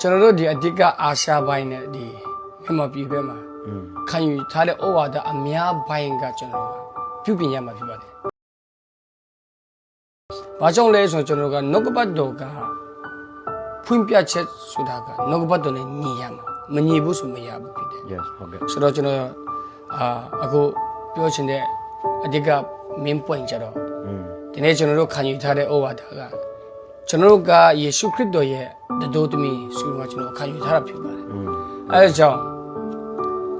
ကျွန်တော်တို့ဒီအတိကအာရှပိုင်းနဲ့ဒီမြန်မာပြည်ဘက်မှာခံယူထားတဲ့ဩဝါဒအများပိုင်းကကျွန်တော်တို့ပြုပြင်ရမှာဖြစ်ပါတယ်။ဘာကြောင့်လဲဆိုတော့ကျွန်တော်ကနှုတ်ကပတ်တော်ကဖွင့်ပြချက်ဆိုတာကနှုတ်ကပတ်တော်နဲ့ညီရမှာမညီဘူးဆိုမရဘူးဖြစ်တယ်။ Yes ဟုတ်ကဲ့။ဆိုတော့ကျွန်တော်အာအခုပြောချင်တဲ့အတိက main point ကြတော့ဒီနေ့ကျွန်တော်တို့ခံယူထားတဲ့ဩဝါဒက ကျွန်တော်တို့ကယေရှုခရစ်တော်ရဲ့တတော်သမီးဆိုတော့ကျွန်တော်ခံယူထားတာဖြစ်ပါတယ်อืมအဲဒါကြောင့်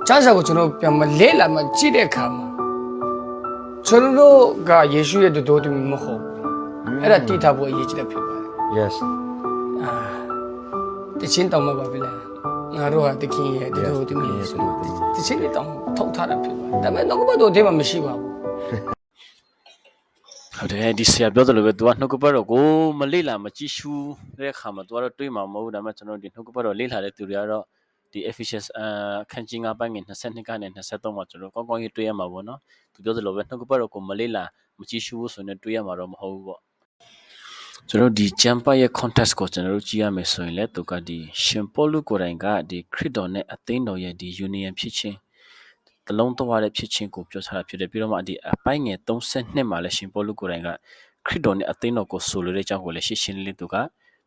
ကျမ်းစာကိုကျွန်တော်ပြန်မလေ့လာမှကြည့်တဲ့အခါမှာကျွန်တော်တို့ကယေရှုရဲ့တတော်သမီးမဟုတ်ဘူးအဲ့ဒါတည်ထားဖို့အရေးကြီးတယ်ဖြစ်ပါတယ် yes အာတချင်းတောင်းမှာပါပဲလားငါတို့ဟာတခင်ရဲ့တတော်သမီးဆိုတော့တချင်းတွေတောင်းထုတ်ထားတာဖြစ်ပါတယ်ဒါပေမဲ့တော့ဘတ်တော်ထဲမှာမရှိပါဘူး ဟုတ်တယ်ဒီဆရာပြောသလိုပဲ तू ကနှုတ်ကပတ်တော်ကိုမလေ့လာမကြည့်ရှုတဲ့အခါမှာ तू ကတော့တွေးမှာမဟုတ်ဘူးဒါပေမဲ့ကျွန်တော်ဒီနှုတ်ကပတ်တော်လေ့လာတဲ့သူတွေကတော့ဒီ efficient အခန်းကြီး9ပိုင်းငယ်22ကနေ23မှာကျွန်တော်ကောင်းကောင်းကြီးတွေးရမှာပေါ့နော် तू ပြောသလိုပဲနှုတ်ကပတ်တော်ကိုမလေ့လာမကြည့်ရှုဘူးဆိုရင်တွေးရမှာတော့မဟုတ်ဘူးပေါ့ကျွန်တော်ဒီ jumper ရဲ့ context ကိုကျွန်တော်တို့ကြည့်ရမယ်ဆိုရင်လည်းသူကဒီရှင်ပေါလုကိုယ်တိုင်ကဒီခရစ်တော်နဲ့အသင်းတော်ရဲ့ဒီ union ဖြစ်ခြင်း တလုံးသွားတဲ့ဖြစ်ချင်းကိုပြောထားတာဖြစ်တယ်ပြီးတော့မှဒီအပိုင်းငယ်32မှာလည်းရှင်ပေါလုကိုယ်တိုင်ကခရစ်တော်နဲ့အသင်းတော်ကိုဆိုလိုတဲ့အကြောင်းကိုလည်းရှင်းရှင်းလင်းလင်းသူက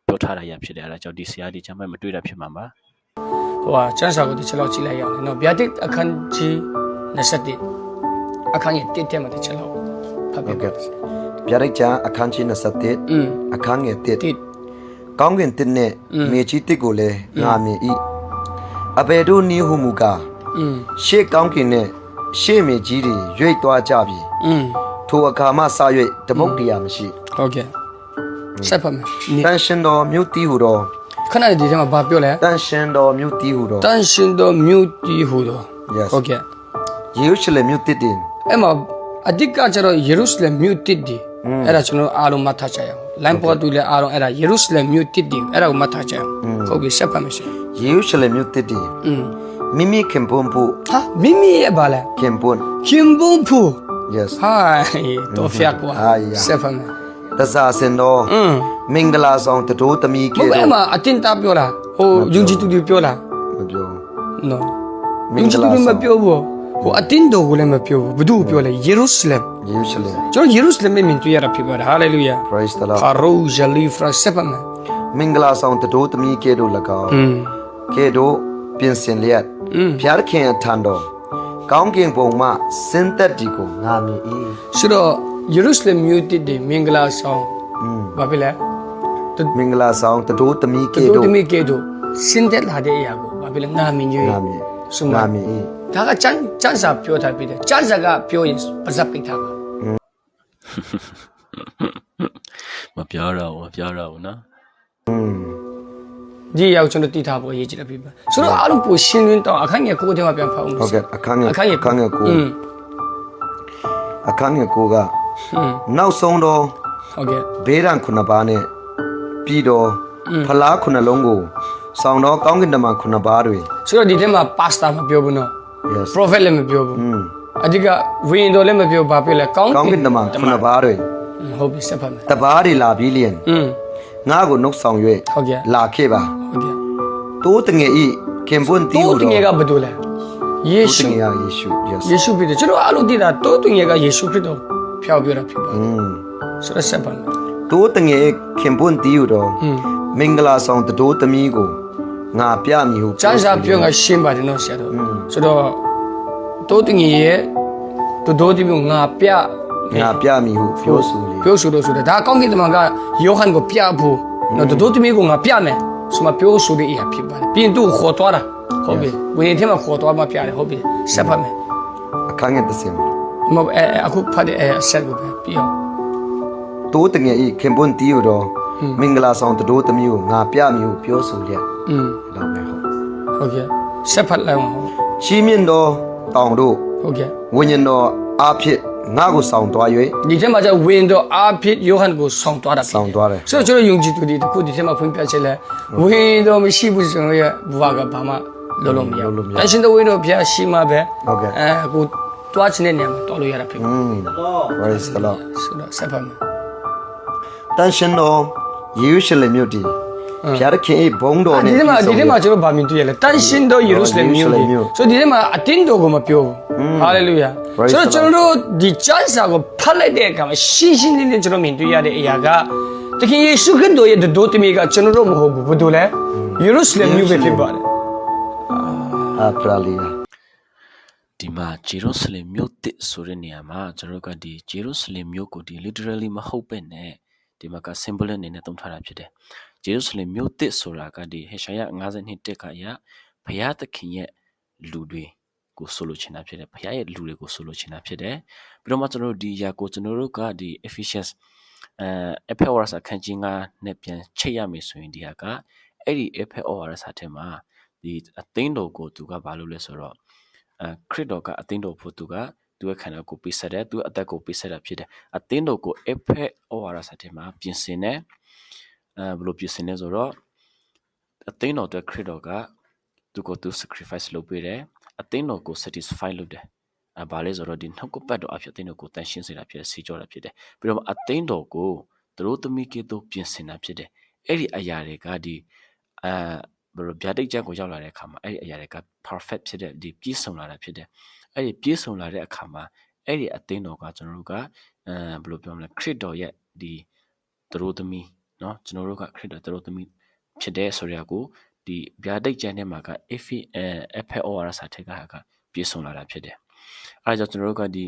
ပြောထားတာရဖြစ်တယ်အဲဒါကြောင့်ဒီဆရာဒီချမ်းမိုက်မတွေ့တာဖြစ်မှာပါဟိုဟာကျမ်းစာကိုဒီချက်လောက်ကြည့်လိုက်ရအောင်နော်ဗျာတိအခန်းကြီး27အခန်းကြီး1တက်မှာဒီချက်လောက်ဖတ်ပြခဲ့ဗျာတိကျမ်းအခန်းကြီး27အခန်းငယ်1ကောင်းကင်တစ်နဲ့မြေကြီးတစ်ကိုလည်းငါမြင်၏အဘယ်တို့နည်းဟုမူကား ရှေ့ကောင်းကင်နဲ့ရှေ့မြေကြီးတွေရွေ့သွားကြပြီထိုအခါမှစ၍ဓမုတ်တရားမရှိဟုတ်ကဲ့ဆက်ဖတ်မယ်တန်ရှင်တော်မြို့တီးဟူတော်ခဏလေးဒီထဲမှာဘာပြောလဲတန်ရှင်တော်မြို့တီးဟူတော်တန်ရှင်တော်မြို့တီးဟူတော် yes ဟုတ်ကဲ့ယေရုရှလင်မြို့တစ်တင်အဲ့မှာအဓိကကျတော့ယေရုရှလင်မြို့တစ်တည်အဲ့ဒါကျွန်တော်အားလုံးမှတ်ထားကြရအောင်လမ်းပေါ်သူလည်းအားလုံးအဲ့ဒါယေရုရှလင်မြို့တစ်တည်အဲ့ဒါကိုမှတ်ထားကြရအောင်ဟုတ်ပြီဆက်ဖတ်မယ်ရှင်ယေရုရှလင်မြို့တစ်တည်อืม Mimi Kimpumpu. Huh? Mimi Ebala. Kimpun. Kimpumpu. Yes. Hi. Tofiak wa. Hi. Seven. တစားစင်တော့မင်္ဂလာဆောင်တတိုးသမီးကေတော့ဟုတ်ကဲ့အမအတင်တာပြောလားဟိုယုံကြည်သူတွေပြောလားမပြော No ယုံကြည်သူတွေမပြောဘူးဟိုအတင်းတော်ကိုလည်းမပြောဘူးဘု து ပြောလဲယေရုရှလင်ယေရုရှလင်ကျွန်တော်ယေရုရှလင်မြင်တွေ့ရတာဖြစ်ပါတယ်ဟာလေလုယာ Praise the Lord ဟာရူဇလီဖရာစပမမင်္ဂလာဆောင်တတိုးသမီးကေတို့၎င်းကေတို့ပြင်ဆင်လျက် ဘုရားခင်အထံတော်ကောင်းကင်ဘုံမှစင်သက်ဒီကိုငါမြည်၏ဆိုတော့ယေရုရှလင်မြို့တည်တည်မင်္ဂလာဆောင်ဘာဖြစ်လဲမင်္ဂလာဆောင်တတိုးသမီးကေတို့တတိုးသမီးကေတို့စင်သက်လာတဲ့အရာကိုဘာဖြစ်လဲငါမြည်ကြီးငါမြည်ဆုငါမြည်၏ဒါကကျန်ကျန်စာပြောထားပြီးတယ်ကျန်စာကပြောရင်ပါဇက်ပိတ်ထားတာမပြောတော့မပြောတော့နော်อืม ကြီးရောက်ကျွန်တော်တည်ထားဖို့အရေးကြီးတယ်ပြပြဆိုတော့အားလုံးပိုရှင်းလင်းတော့အခန်းငယ်ကိုတဲ့မှာပြန်ဖတ်အောင်ဟုတ်ကဲ့အခန်းငယ်အခန်းငယ်အခန်းငယ်ကိုအခန်းငယ်ကိုကနောက်ဆုံးတော့ဟုတ်ကဲ့ဘေးရန်ခုနှစ်ပါးနဲ့ပြီးတော့ဖလားခုနှစ်လုံးကိုဆောင်တော့ကောင်းကင်တမန်ခုနှစ်ပါးတွေဆိုတော့ဒီထဲမှာပါစတာမပြောဘူးနော် yes prophet လည်းမပြောဘူးအဓိကဝိညာဉ်တော်လည်းမပြောဘာပြောလဲကောင်းကင်တမန်ခုနှစ်ပါးတွေဟုတ်ပြီဆက်ဖတ်မယ်တပါးတွေလာပြီးလျင် ငါ့ကိုနှုတ်ဆောင်၍ ဟုတ်ကဲ့ လာခဲ့ပါ ဟုတ်ကဲ့ တိုးတငယ်ဤခင်ပွန်းတီး တိုး ဟု တ တော့ ငယ်ကဘာလို့လဲယေ တိုးတ ရှု ငယ်ကယေရှု yes ယေရှုဖြစ်တယ်ကျွန်တော်အားလုံးသိတာတိုးတငယ်ကယေရှုခရစ်တော်ဖျောက်ပြောတာဖြစ်ပါ อืม ဆိုတော့ဆက်ပါမယ် တိုးတငယ်ခင်ပွန်းတီးဟုတော့ อืม မင်္ဂလာဆောင်တတိုးသမီးကိုငါပြမည်ဟု ကျမ်းစာပြောငါရှင်းပါတယ်နော်ဆရာတော်ဆိုတော့တိုးတငယ်ရဲ့တိုးတိုးဒီမျိုးငါပြ ငါပြမည်ဟုပြောဆိုလေ ပြောဆိုလို့ဆိုတယ်ဒါကောင်းကင်တမန်ကယောဟန်ကိုပြဖို့နော်တိုးတိုးဒီမျိုးကိုငါပြမယ်ဆိုမှပြောဆိုတဲ့အရာဖြစ်ပါတယ်ပြင်သူ့ကိုခေါ်သွားတာဟုတ်ပြီဝိညာဉ်ထဲမှာခေါ်သွားမှပြတယ်ဟုတ်ပြီဆက်ဖတ်မယ်အခန်းငယ်တစ်စင်မဟုတ်အဲအခုဖတ်တဲ့အဆက်ကိုပဲပြီးအောင်တိုးတငယ်ဤခင်ပွန်းတီးဟုတော့မင်္ဂလာဆောင်တတိုးသမီးကိုငါပြမည်ဟုပြောဆိုလျက်อืมတော့ပဲဟုတ်ဟုတ်ကဲ့ဆက်ဖတ်လိုက်အောင်ရှီးမြင့်တော်တောင်တို့ဟုတ်ကဲ့ဝိညာဉ်တော်အားဖြင့် ငါကိုဆောင်သွား၍ဒီထဲမှာကျဝင်းတော်အာဖစ်ယောဟန်ကိုဆောင်သွားတာဖြစ်ဆောင်သွားတယ်ဆိုတော့ကျွန်တော်ယုံကြည်သူတွေတခုဒီထဲမှာဖွင့်ပြချက်လဲဝင်းတော်မရှိဘူးကျွန်တော်ရဲ့ဘဝကဘာမှလုံးလုံးမရဘူးအရှင်တော်ဝင်းတော်ဘုရားရှိမှပဲဟုတ်ကဲ့အဲကိုတွားချင်တဲ့နေရာမှာတွားလို့ရတာဖြစ်ပါอืม praise the lord ဆိုတော့ဆက်ဖတ်မယ်တန်ရှင်တော်ယေရုရှလင်မြို့တည် ဘုရားသခင်၏ဘုန်းတော်ဒီနဲ့ထဲမှာပြဒီည့်ထဲစုံမှာကျွန်တော်ဗာမြင်တွေ့ရလဲတန်ရှင်းသောယေရုရှလင်မြို့ယေရုရှလင်ကြီးမြို့ဆိုဒီထဲမှာအတင်းတော်ကိုမပြောဘူးဟာလေလုယာ Praise ဆိုတော့ the ကျွန်တော်တို့ဒီကျမ်းစာကိုဖတ်လိုက်တဲ့အခါမှာရှင်းရှင်းလင်းလင်းကျွန်တော်မြင်တွေ့ရတဲ့အရာကတခင်ယေရှုခရစ်တော်ရဲ့ဒိုတမီကကျွန်တော်တို့မဟုတ်ဘူးဘာလို့လဲယေရုရှလင်မြို့ပဲဖြစ်ပါတယ်အာပရာလီယာဒီမှာဂျေရုဆလင်မြို့တစ်ဆိုတဲ့နေရာမှာကျွန်တော်တို့ကဒီဂျေရုဆလင်မြို့ကိုဒီ literally မဟုတ်ပဲနဲ့ ဒီမှာက symbol အနေနဲ့သုံးထားတာဖြစ်တယ်ဂျေရုဆလင်မြို့တစ်ဆိုတာကဒီဟေရှာယ52တက်ကအရာဘုရားသခင်ရဲ့လူတွေကိုဆိုလိုချင်တာဖြစ်တယ်ဘုရားရဲ့လူတွေကိုဆိုလိုချင်တာဖြစ်တယ်ပြီးတော့မှကျွန်တော်တို့ဒီအရာကိုကျွန်တော်တို့ကဒီ Ephesians အဲ Ephesians အခန်းကြီး9နဲ့ပြန်ချိတ်ရမယ်ဆိုရင်ဒီဟာကအဲ့ဒီ Ephesians အထက်မှာဒီအသိန်းတော်ကိုသူကဘာလုပ်လဲဆိုတော့အဲခရစ်တော်ကအသင်းတော်ဖို့သူက သူရဲ့ခန္ဓာကိုယ်ပေးဆက်တယ်သူရဲ့အသက်ကိုပေးဆက်တာဖြစ်တယ်အသင်းတော်ကိုအဖက်ဩဝါဒစာထဲမှာပြင်ဆင်တယ်အဲဘယ်လိုပြင်ဆင်လဲဆိုတော့အသင်းတော်အတွက်ခရစ်တော်ကသူကိုသူ sacrifice လုပ်ပေးတယ်အသင်းတော်ကို satisfy လုပ်တယ်အဲဘာလဲဆိုတော့ဒီနှုတ်ကပတ်တော်အဖြစ်အသင်းတော်ကိုတန်ရှင်းစေတာဖြစ်တယ်စီကြောတာဖြစ်တယ်ပြီးတော့အသင်းတော်ကိုသူတို့သမီးကဲ့သို့ပြင်ဆင်တာဖြစ်တယ်အဲ့ဒီအရာတွေကဒီအဲဘယ်လိုဗျာဒိတ်ချက်ကိုရောက်လာတဲ့အခါမှာအဲ့ဒီအရာတွေက perfect ဖြစ်တဲ့ဒီပြည့်စုံလာတာဖြစ်တယ် အဲ့ဒီပြည့်စုံလာတဲ့အခါမှာအဲ့ဒီအသင်းတော်ကကျွန်တော်တို့ကအဲဘယ်လိုပြောမလဲခရစ်တော်ရဲ့ဒီသူတို့သမီးเนาะကျွန်တော်တို့ကခရစ်တော်သူတို့သမီးဖြစ်တဲ့ဆိုရကိုဒီဗျာဒိတ်ကျမ်းထဲမှာက if အဲ FOR စာထက်ကကပြည့်စုံလာတာဖြစ်တယ်အဲဒါကြောင့်ကျွန်တော်တို့ကဒီ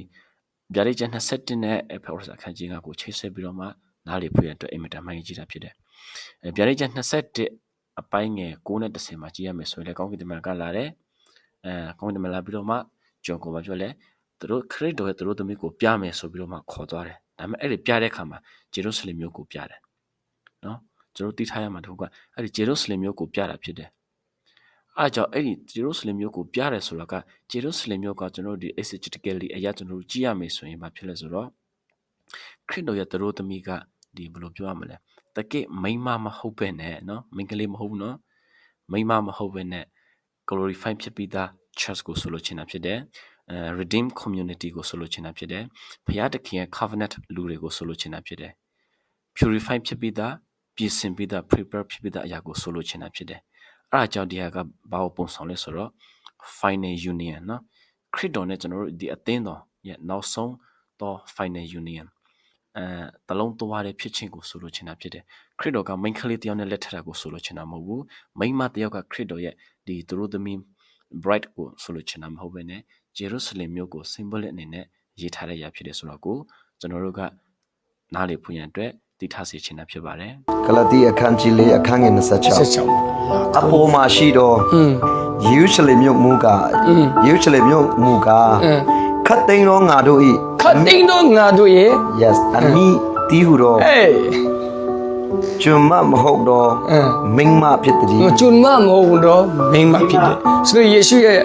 ဗျာဒိတ်ကျမ်း27နဲ့ FOR စာခန်းကြီးကကိုချိတ်ဆက်ပြီးတော့မှနားလေဖွင့်ရအတွက်အင်မတန်မှကြီးတာဖြစ်တယ်အဲဗျာဒိတ်ကျမ်း27အပိုင်းငယ်9နဲ့10မှာကြည့်ရမယ်ဆိုရင်လည်းကောင်းကင်တမန်ကလာတယ်အဲကောင်းကင်တမန်လာပြီးတော့မှ ဂျွန်ကိုမပြောလဲသူတို့ခရစ်တော်ရဲ့သူတို့သမီးကိုပြမယ်ဆိုပြီးတော့မှခေါ်သွားတယ်ဒါပေမဲ့အဲ့ဒီပြတဲ့အခါမှာဂျေရုဆလင်မြို့ကိုပြတယ်နော်ကျွန်တော်သိထားရမှာတခုကအဲ့ဒီဂျေရုဆလင်မြို့ကိုပြတာဖြစ်တယ်အားကြောင့်အဲ့ဒီဂျေရုဆလင်မြို့ကိုပြတယ်ဆိုတာကဂျေရုဆလင်မြို့ကကျွန်တော်တို့ဒီ exegetically အရာကျွန်တော်တို့ကြည့်ရမယ်ဆိုရင်ဘာဖြစ်လဲဆိုတော့ခရစ်တော်ရဲ့သူတို့သမီးကဒီဘယ်လိုပြောရမလဲတကယ်မိန်းမမဟုတ်ပဲနဲ့နော်မိန်းကလေးမဟုတ်ဘူးနော်မိန်းမမဟုတ်ပဲနဲ့ glorify ဖြစ်ပြီးသား church ကိုဆိုလိုချင်တာဖြစ်တယ် redeem community ကိုဆိုလိုချင်တာဖြစ်တယ်ဘုရားတခင်ရဲ့ covenant လူတွေကိုဆိုလိုချင်တာဖြစ်တယ် purify ဖြစ်ပြီးသားပြင်ဆင်ပြီးသား prepare ဖြစ်ပြီးသားအရာကိုဆိုလိုချင်တာဖြစ်တယ်အဲ့ဒါကြောင့်ဒီဟာကဘာကိုပုံဆောင်လဲဆိုတော့ final union နော်ခရစ်တော်နဲ့ကျွန်တော်တို့ဒီအသင်းတော်ရဲ့နောက်ဆုံးသော final union အဲတလုံးသွားတဲ့ဖြစ်ချင်းကိုဆိုလိုချင်တာဖြစ်တယ်ခရစ်တော်ကမိန်းကလေးတယောက်နဲ့လက်ထပ်တာကိုဆိုလိုချင်တာမဟုတ်ဘူးမိန်းမတယောက်ကခရစ်တော်ရဲ့ဒီသူတို့သမီး bright ကိုဆိုလိုချင်တာမဟုတ်ဘဲနဲ့ဂျေရုဆလင်မြို့ကို symbolic အနေနဲ့ရေးထားတဲ့ຢာဖြစ်တယ်ဆိုတော့ကိုကျွန်တော်တို့ကနားလေဖွင့်ရန်အတွက်တည်ထားစေချင်တာဖြစ်ပါတယ် ဂလတိအခန်းကြီး၄အခန်းငယ်26 16 အပေါ်မှာရှိသော อืม ယေရုရှလင်မြို့မူကားယေရုရှလင်မြို့မူကား အင်း ခတ်သိမ်းသောငါတို့၏ ခတ်တိန်တော့ငါတို့ရဲ့ yes အမိတီးဟုသော အေး ကျွန်မမဟုတ်သောအင်းမိန်းမဖြစ်သည်ကျွန်မမဟုတ်တော့မိန်းမဖြစ်တယ်ဆိုတော့ယေရှုရဲ့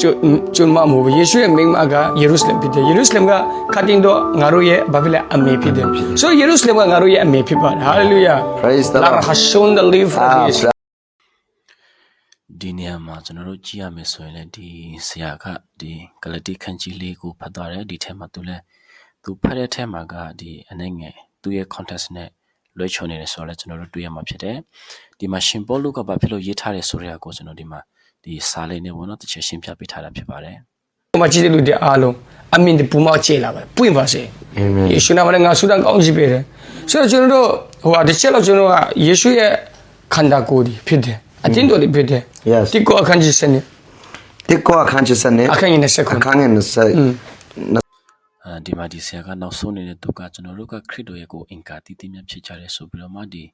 ကျွန်ကျွန်မမဟုတ်ဘူးယေရှုရဲ့မိန်းမကယေရုရှလင်ဖြစ်တယ်ယေရုရှလင်ကခတ်တိန်တော့ငါတို့ရဲ့ဘာဖြစ်လဲအမေဖြစ်တယ်ဆိုတော့ယေရုရှလင်ကငါတို့ရဲ့အမေဖြစ်ပါတယ်ဟာလေလုယာ Praise the La Lord. razón del libro အာ de Jesús. ဒီနေရာမှာကျွန်တော်တို့ကြည့်ရမယ်ဆိုရင်လည်းဒီဆရာကဒီဂလတိခန်းကြီးလေးကိုဖတ်သွားတယ်ဒီထဲမှာသူလည်းသူဖတ်တဲ့ထဲမှာကဒီအနေငယ်သူရဲ့ context နဲ့ လွှဲချော်နေတယ်ဆိုတော့လည်းကျွန်တော်တို့တွေ့ရမှာဖြစ်တယ်ဒီမှာရှင်ပေါလုကဘာဖြစ်လို့ရေးထားတယ်ဆိုတဲ့အကိုကျွန်တော်ဒီမှာဒီစာလေးနဲ့ပေါ့နော်တစ်ချက်ရှင်းပြပေးထားတာဖြစ်ပါတယ်။မကြည့်တဲ့လူတွေအားလုံးအမင်ဒီပူမောက်ချေလာပဲပွင့်ပါစေ။ Amen. ယေရှုနာမနဲ့ငါဆုတောင်းကောင်းချီးပေးတယ်။ဆိုတော့ကျွန်တော်တို့ဟိုဟာတစ်ချက်လောက်ကျွန်တော်ကယေရှုရဲ့ခန္ဓာကိုယ်ဒီဖြစ်တယ်။အတင်းတော်ဒီဖြစ်တယ် Yes. ဒီကိုအခန်းကြီးစနစ်တစ်ကောအခန်းကြီးစနစ်အခန်းကြီး20ခုအခန်းငယ်20အဲ ဒီမှာဒီဆရာကနောက်ဆုံးနေတဲ့သူကကျွန်တော်တို့ကခရစ်တော်ရဲ့ကိုအင်ကာတည်တည်မြတ်ဖြစ်ကြတယ်ဆိုပြီးတော့မှဒီ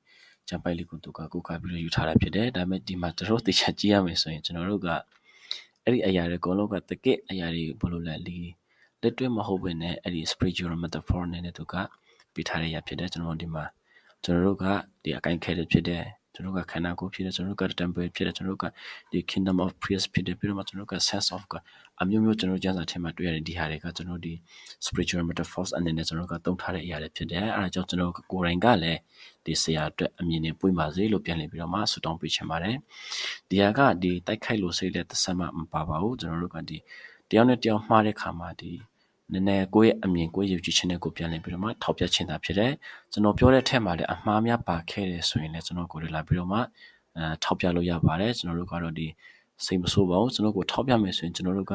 ကျမ်းပိုက်လေးကိုသူကကိုးကားပြီးတော့ယူထားတာဖြစ်တယ်ဒါပေမဲ့ဒီမှာတို့တေချာကြည့်ရမယ်ဆိုရင်ကျွန်တော်တို့ကအဲ့ဒီအရာတွေအကုန်လုံးကတကယ့်အရာတွေဘယ်လိုလဲလီလက်တွေ့မဟုတ်ဘဲနဲ့အဲ့ဒီ spiritual metaphor နဲ့လည်းသူကပြထားတဲ့အရာဖြစ်တယ်ကျွန်တော်တို့ဒီမှာကျွန်တော်တို့ကဒီအကိုင်းခဲတဲ့ဖြစ်တယ်ကျွန်တော်တို့ကခန္ဓာကိုယ်ဖြစ်တယ်ကျွန်တော်တို့က temple ဖြစ်တယ်ကျွန်တော်တို့ကဒီ kingdom of praise ဖြစ်တယ်ပြီးတော့မှကျွန်တော်တို့က sense of God အမျိုးမျိုးကျွန်တော်တို့ကျမ်းစာထဲမှာတွေ့ရတဲ့ဒီဟာတွေကကျွန်တော်တို့ဒီ spiritual metaphors အနေနဲ့ကျွန်တော်တို့ကသုံးထားတဲ့အရာတွေဖြစ်တယ်အဲဒါကြောင့်ကျွန်တော်ကိုယ်တိုင်ကလည်းဒီဆရာအတွက်အမြင်နဲ့ပွင့်ပါစေလို့ပြန်လည်ပြီးတော့မှဆုတောင်းပေးချင်ပါတယ်ဒီဟာကဒီတိုက်ခိုက်လို့စိတ်လက်သက်ဆက်မှမပါပါဘူးကျွန်တော်တို့ကဒီတယောက်နဲ့တယောက်မှားတဲ့ခါမှာဒီနည်းနည်းကိုယ့်ရဲ့အမြင်ကိုယ့်ရဲ့ယုံကြည်ခြင်းနဲ့ကိုပြန်လည်ပြီးတော့မှထောက်ပြခြင်းတာဖြစ်တယ်ကျွန်တော်ပြောတဲ့ထက်မှာလည်းအမှားများပါခဲ့တယ်ဆိုရင်လည်းကျွန်တော်ကိုယ်လည်းလာပြီးတော့မှအဲထောက်ပြလို့ရပါတယ်ကျွန်တော်တို့ကတော့ဒီ စိတ်မဆိုးပါဘူးကျွန်တော်ကိုထောက်ပြမယ်ဆိုရင်ကျွန်တော်တို့က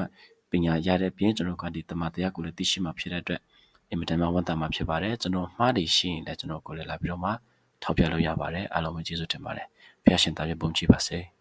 ပညာရတဲ့ပြင်ကျွန်တော်ကဒီတမန်တရားကိုလည်းသိရှိမှဖြစ်တဲ့အတွက်အင်မတန်မှဝန်တာမှဖြစ်ပါတယ်ကျွန်တော်မှားတယ်ရှိရင်လည်းကျွန်တော်ကိုယ်လည်းလာပြီးတော့မှထောက်ပြလို့ရပါတယ်အားလုံးပဲကျေးဇူးတင်ပါတယ်ဖះရှင်တာပြပုံကြည့်ပါစေ